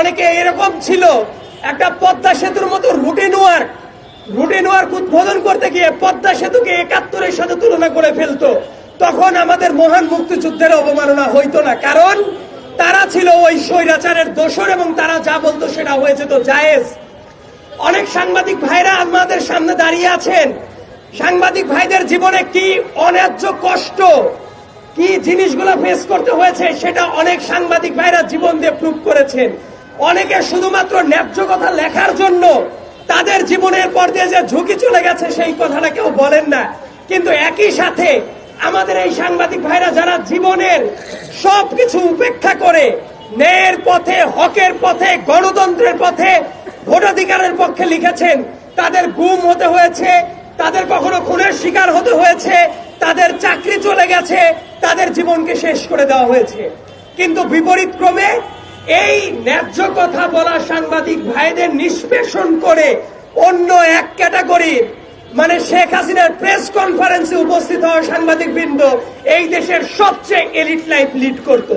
অনেকে এরকম ছিল। একটা পদ্মা সেতুর মতো রুটিন ওয়ার্ক রুটিন ওয়ার্ক উদ্বোধন করতে গিয়ে পদ্মা সেতুকে একাত্তরের সাথে তুলনা করে ফেলতো। তখন আমাদের মহান মুক্তিযুদ্ধের অবমাননা হইতো না, কারণ তারা ছিল ওই স্বৈরাচারের দোষর এবং তারা যা বলতো সেটা হয়েছে তো জায়েজ। অনেক সাংবাদিক ভাইরা আমাদের সামনে দাঁড়িয়ে আছেন। সাংবাদিক ভাইদের জীবনে কি অন্যায্য কষ্ট, কি জিনিসগুলো ফেস করতে হয়েছে সেটা অনেক সাংবাদিক ভাইরা জীবন দিয়ে প্রুভ করেছেন। অনেকে শুধুমাত্র ন্যায্য কথা লেখার জন্য তাদের জীবনের পর দিয়ে যে ঝুঁকি চলে গেছে, সেই কথাটা কেউ বলেন না। কিন্তু একই সাথে আমাদের এই সাংবাদিক ভাইরা যারা জীবনের সবকিছু উপেক্ষা করে, ন্যায়ের পথে, হকের পথে, গণতন্ত্রের পথে, ভোটাধিকারের পক্ষে লিখেছেন, তাদের গুম হতে হয়েছে, তাদের কখনো খুনের শিকার হতে হয়েছে, তাদের চাকরি চলে গেছে, তাদের জীবনকে শেষ করে দেওয়া হয়েছে। কিন্তু বিপরীত ক্রমে এই ন্যায্য কথা বলা সাংবাদিক ভাইদের নিষ্পেষণ করে অন্য এক ক্যাটাগরি মানে শেখ হাসিনার প্রেস কনফারেন্সে উপস্থিত হওয়া সাংবাদিক বৃন্দ এই দেশের সবচেয়ে এলিট লাইফ লিড করত।